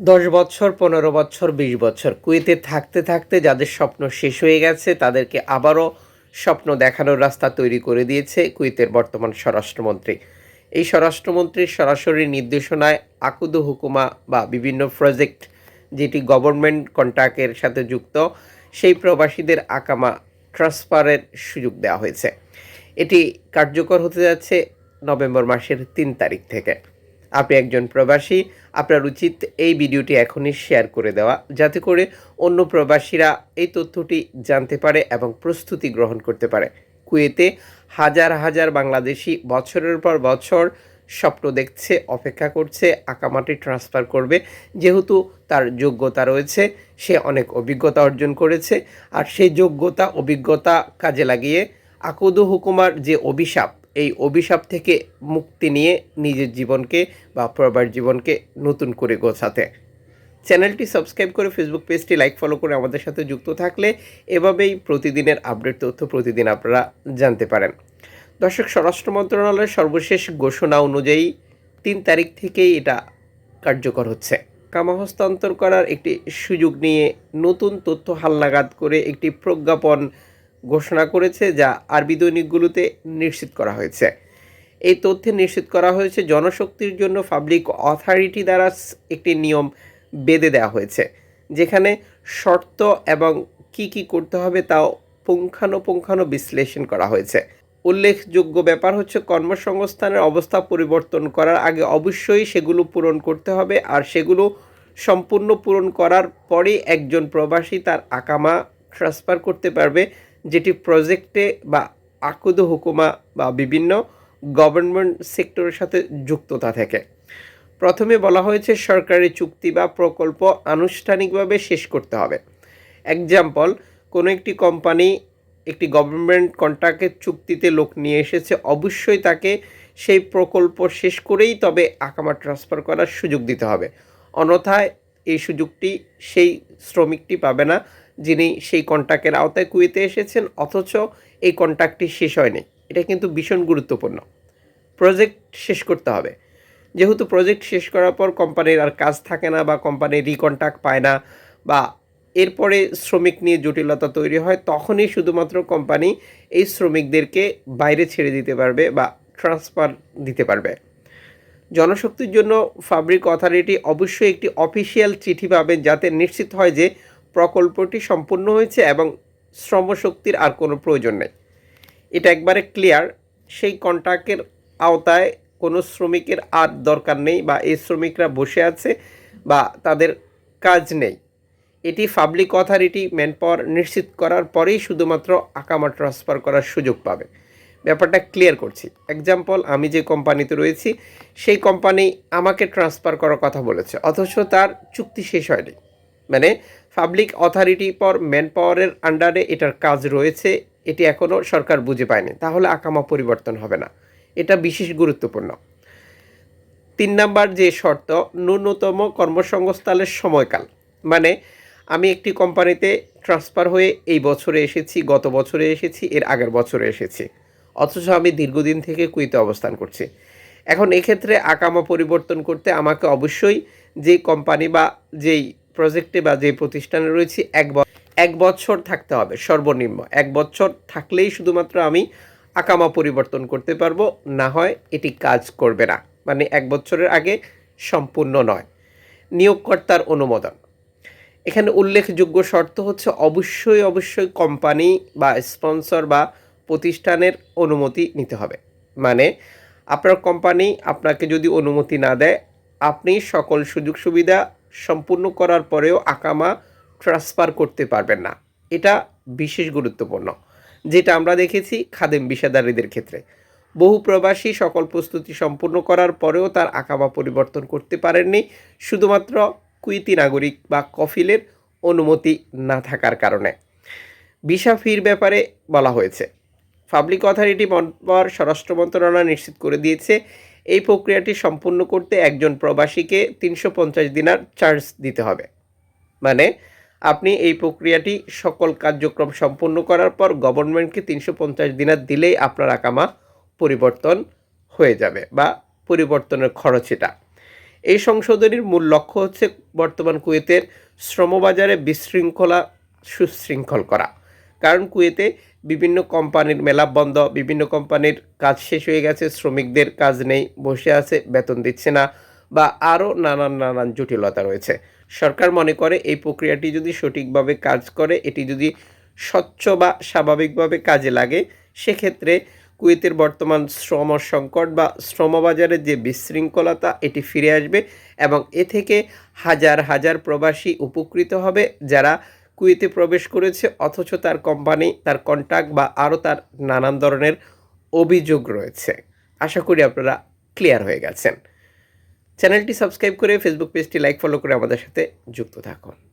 দশ বছর, পনেরো বছর, বিশ বছর। কুয়েতে থাকতে থাকতে যাদের স্বপ্ন শেষ হয়ে গেছে, তাদেরকে আবারও স্বপ্ন দেখানোর রাস্তা তৈরি করে দিয়েছে কুয়েতের বর্তমান স্বরাষ্ট্রমন্ত্রী। এই স্বরাষ্ট্রমন্ত্রীর সরাসরি নির্দেশনায় আকুদু হুকুমা বা বিভিন্ন প্রজেক্ট, যেটি গভর্নমেন্ট কন্ট্রাক্টের সাথে যুক্ত, সেই প্রবাসীদের আকামা ট্রান্সফারের সুযোগ দেওয়া হয়েছে। এটি কার্যকর হতে যাচ্ছে নভেম্বর মাসের তিন তারিখ থেকে। আপনি একজন প্রবাসী, আপনার উচিত এই ভিডিওটি এখনই শেয়ার করে দেওয়া, যাতে করে অন্য প্রবাসীরা এই তথ্যটি জানতে পারে এবং প্রস্তুতি গ্রহণ করতে পারে। কুয়েতে হাজার হাজার বাংলাদেশি বছরের পর বছর স্বপ্ন দেখছে, অপেক্ষা করছে, আকামাটি ট্রান্সফার করবে। যেহেতু তার যোগ্যতা রয়েছে, সে অনেক অভিজ্ঞতা অর্জন করেছে, আর সেই যোগ্যতা, অভিজ্ঞতা কাজে লাগিয়ে আকুদু হুকুমার যে অভিশাপ এই অভিশাপ থেকে মুক্তি নিয়ে নিজের জীবনকে বা প্রবার জীবনকে নতুন করে গোছাতে। চ্যানেলটি সাবস্ক্রাইব করে ফেসবুক পেজটি লাইক ফলো করে আমাদের সাথে যুক্ত থাকলে এভাবেই প্রতিদিনের আপডেট তথ্য প্রতিদিন আপনারা জানতে পারেন। দর্শক, স্বরাষ্ট্র মন্ত্রণালয়ের সর্বশেষ ঘোষণা অনুযায়ী তিন তারিখ থেকেই এটা কার্যকর হচ্ছে। কামা হস্তান্তর করার একটি সুযোগ নিয়ে নতুন তথ্য হালনাগাদ করে একটি প্রজ্ঞাপন ঘোষণা করেছে যা আরবি দৈনিকগুলোতে নিশ্চিত করা হয়েছে। এই তথ্যে নিশ্চিত করা হয়েছে জনশক্তির জন্য পাবলিক অথরিটি দ্বারা একটি নিয়ম বেঁধে দেওয়া হয়েছে, যেখানে শর্ত এবং কি কি করতে হবে তাও পুঙ্খানুপুঙ্খানু বিশ্লেষণ করা হয়েছে। উল্লেখযোগ্য ব্যাপার হচ্ছে কর্মসংস্থানের অবস্থা পরিবর্তন করার আগে অবশ্যই সেগুলো পূরণ করতে হবে আর সেগুলো সম্পূর্ণ পূরণ করার পরে একজন প্রবাসী তার আকামা ট্রান্সফার করতে পারবে যেটি প্রজেক্টে বা আকুদ হুকুমা বা বিভিন্ন গভর্নমেন্ট সেক্টরের সাথে যুক্ততা থেকে। প্রথমে বলা হয়েছে সরকারি চুক্তি বা প্রকল্প আনুষ্ঠানিকভাবে শেষ করতে হবে। এক্সাম্পল কোনো একটি কোম্পানি একটি গভর্নমেন্ট কন্ট্রাক্টের চুক্তিতে লোক নিয়ে এসেছে, অবশ্যই তাকে সেই প্রকল্প শেষ করেই তবে আকামা ট্রান্সফার করার সুযোগ দিতে হবে। অন্যথায় এই সুযোগটি সেই শ্রমিকটি পাবে না যিনি সেই কন্ট্রাক্টের আওতায় কুয়েতে এসেছেন, অথচ এই কন্ট্রাক্টটি শেষ হয়নি। এটা কিন্তু ভীষণ গুরুত্বপূর্ণ। প্রজেক্ট শেষ করতে হবে। যেহেতু প্রজেক্ট শেষ করার পর কোম্পানির আর কাজ থাকে না বা কোম্পানি রিকন্ট্যাক্ট পায় না বা এরপরে শ্রমিক নিয়ে জটিলতা তৈরি হয়, তখনই শুধুমাত্র কোম্পানি এই শ্রমিকদেরকে বাইরে ছেড়ে দিতে পারবে বা ট্রান্সফার দিতে পারবে। জনশক্তির জন্য ফাব্রিক অথরিটি অবশ্যই একটি অফিসিয়াল চিঠি পাবেন, যাতে নিশ্চিত হয় যে প্রকল্পটি সম্পূর্ণ হয়েছে এবং শ্রমশক্তির আর কোনো প্রয়োজন নেই। এটা একবারে ক্লিয়ার সেই কন্ট্রাক্টের আওতায় কোনো শ্রমিকের আর দরকার নেই বা এই শ্রমিকরা বসে আছে বা তাদের কাজ নেই। এটি পাবলিক অথরিটি ম্যান পাওয়ার নিশ্চিত করার পরেই শুধুমাত্র আকামা ট্রান্সফার করার সুযোগ পাবে। ব্যাপারটা ক্লিয়ার করছি। এক্সাম্পল আমি যে কোম্পানিতে রয়েছি, সেই কোম্পানি আমাকে ট্রান্সফার করার কথা বলেছে, অথচ তার চুক্তি শেষ হয়নি। মানে পাবলিক অথরিটি পর ম্যান পাওয়ারের আন্ডারে এটার কাজ রয়েছে, এটি এখনও সরকার বুঝে পায়নি। তাহলে আকামা পরিবর্তন হবে না। এটা বিশেষ গুরুত্বপূর্ণ। তিন নাম্বার যে শর্ত, ন্যূনতম কর্মসংস্থানের সময়কাল। মানে আমি একটি কোম্পানিতে ট্রান্সফার হয়ে এই বছরে এসেছি, গত বছরে এসেছি, এর আগের বছরে এসেছি। অথচ আমি দীর্ঘদিন থেকে কুইতে অবস্থান করছি। এখন এক্ষেত্রে আকামা পরিবর্তন করতে আমাকে অবশ্যই যে কোম্পানি বা যেই প্রজেক্টে বা যে প্রতিষ্ঠানে রয়েছি, এক এক বছর থাকতে হবে, সর্বনিম্ন। এক বছর থাকলেই শুধুমাত্র আমি আকামা পরিবর্তন করতে পারব, না হয় এটি কাজ করবে না। মানে এক বছরের আগে সম্পূর্ণ নয়। নিয়োগকর্তার অনুমোদন। এখানে উল্লেখযোগ্য শর্ত হচ্ছে, অবশ্যই অবশ্যই কোম্পানি বা স্পন্সর বা প্রতিষ্ঠানের অনুমতি নিতে হবে। মানে আপনার কোম্পানি আপনাকে যদি অনুমতি না দেয়, আপনি সকল সুযোগ সুবিধা সম্পূর্ণ করার পরেও আকামা ট্রান্সফার করতে পারবেন না। এটা বিশেষ গুরুত্বপূর্ণ, যেটা আমরা দেখেছি খাদেম বিষাদারীদের ক্ষেত্রে। বহু প্রবাসী সকল প্রস্তুতি সম্পূর্ণ করার পরেও তার আকামা পরিবর্তন করতে পারেননি, শুধুমাত্র কুইতি নাগরিক বা কফিলের অনুমতি না থাকার কারণে। ভিসা ফির ব্যাপারে বলা হয়েছে। পাবলিক অথরিটি মন্ত্রণালয় স্বরাষ্ট্র মন্ত্রণালয় নিশ্চিত করে দিয়েছে এই প্রক্রিয়াটি সম্পূর্ণ করতে একজন প্রবাসীকে তিনশো পঞ্চাশ দিনার চার্জ দিতে হবে। মানে আপনি এই প্রক্রিয়াটি সকল কার্যক্রম সম্পূর্ণ করার পর গভর্নমেন্টকে তিনশো পঞ্চাশ দিনার দিলেই আপনার আকামা পরিবর্তন হয়ে যাবে বা পরিবর্তনের খরচ এটা। এই সংশোধনীর মূল লক্ষ্য হচ্ছে বর্তমান কুয়েতের শ্রমবাজারে বিশৃঙ্খলা, সুশৃঙ্খল করা। কারণ কুয়েতে বিভিন্ন কোম্পানির মেলা বন্ধ, বিভিন্ন কোম্পানির কাজ শেষ হয়ে গেছে, শ্রমিকদের কাজ নেই, বসে আছে, বেতন দিচ্ছে না বা আরও নানান নানান জটিলতা রয়েছে। সরকার মনে করে এই প্রক্রিয়াটি যদি সঠিকভাবে কাজ করে, এটি যদি স্বচ্ছ বা স্বাভাবিকভাবে কাজে লাগে, সেক্ষেত্রে কুয়েতের বর্তমান শ্রম সংকট বা শ্রমবাজারের যে বিশৃঙ্খলতা, এটি ফিরে আসবে এবং এ থেকে হাজার হাজার প্রবাসী উপকৃত হবে যারা কুয়েতে প্রবেশ করেছে, অথচ তার কোম্পানি, তার কন্ট্যাক্ট বা আরও তার নানান ধরনের অভিযোগ রয়েছে। আশা করি আপনারা ক্লিয়ার হয়ে গেছেন। চ্যানেলটি সাবস্ক্রাইব করে ফেসবুক পেজটি লাইক, ফলো করে আমাদের সাথে যুক্ত থাকুন।